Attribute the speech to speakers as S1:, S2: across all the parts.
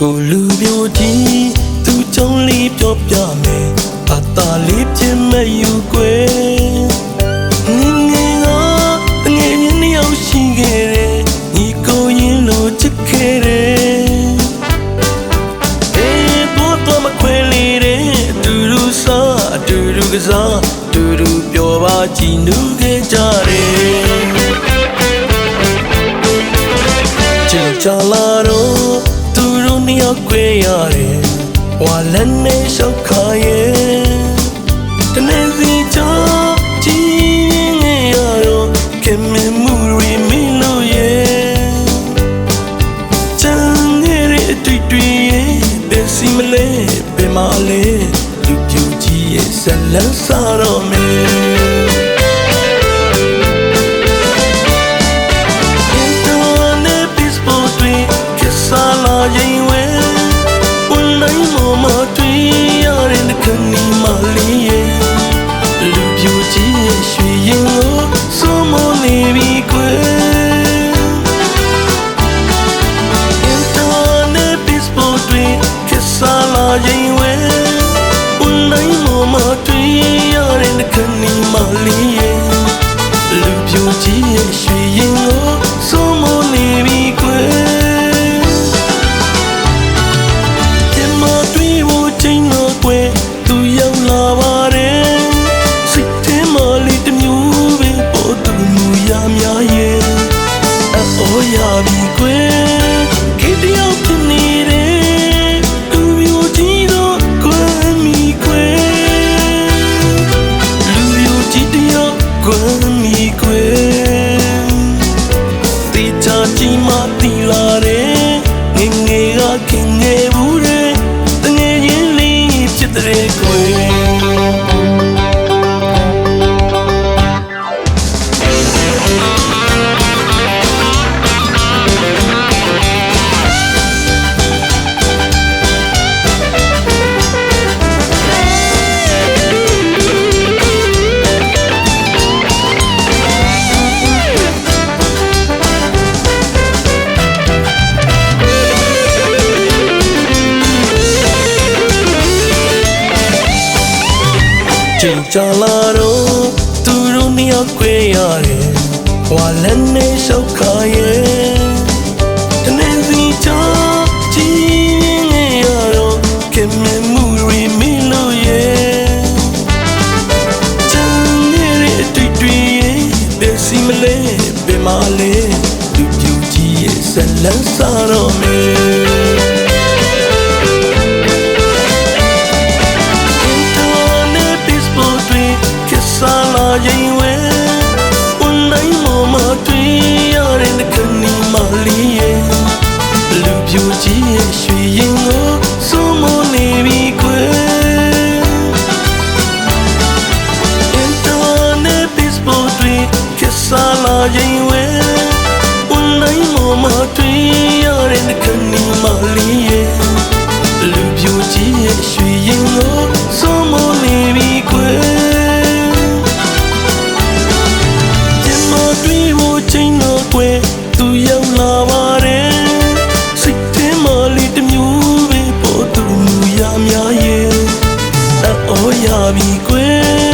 S1: ကိုလူမျိုးကြီးသူကြုံလေးပြောပြမယ်အသာလေးပြင်းမဲ့ယူကွယ်ငင်းငင်းကငင်းငင်းနှစ်ယောက်ရှိခဲ့တယ်ညီကိုရင်းလို့ချစ်ခဲ့တယ်အေးပေါ်တော့မခွဲလေတဲ့အတူတူစားအတူတူကစားအတူတူပြောပါကြည်နူးခဲ့ကြတယ် ရတယ်ဝါလက်နဲ့ရှောက်ခါရဲ့တနေ့စီချောကြည်ငယ်ရတော့ခင်မမှုရီမီလို့ရဲ့ချမ်းငယ်ရဲ့အတွေ့တွေ့ရဲ့ဘယ်စီမလဲဘယ်မှာလဲလူပြူကြီးရဲ့ဇလန်းစားတော့မယ် မလေးရဲ့လူပြိုကြီးရဲ့ရွှေ ချိန်ချလာတော့သူတို့နှစ်ယောက်ခွဲရတယ်။ဟွာလက်နဲ့ရှောက်ခါရဲ့တနေ့စီချာကြည့်နေရတော့ခင်မမှုရီမီလို့ရဲ့ချမ်းရတဲ့အတွေ့တွေ့ရဲ့ဘယ်စီမလဲဘယ်မှာလဲလူပြူကြီးရဲ့ဇလန်းစားတော့မယ် ရင်ဝဲဝန်တိုင်းမမတွေ့ရတဲ့ခဏီမလေးရဲ့လူပြူကြီးရဲ့ရွှေရင်ကိုစိုးမနေပြီကွယ်ဒီမတွေ့ဖို့ချိန်တော့ကွယ်သူရောက်လာပါတယ်စိတ်ထဲမှာလေးတစ်မျိုးပဲပေါ်သူမူရများရဲ့အော်ရပြီကွယ်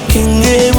S1: walking away.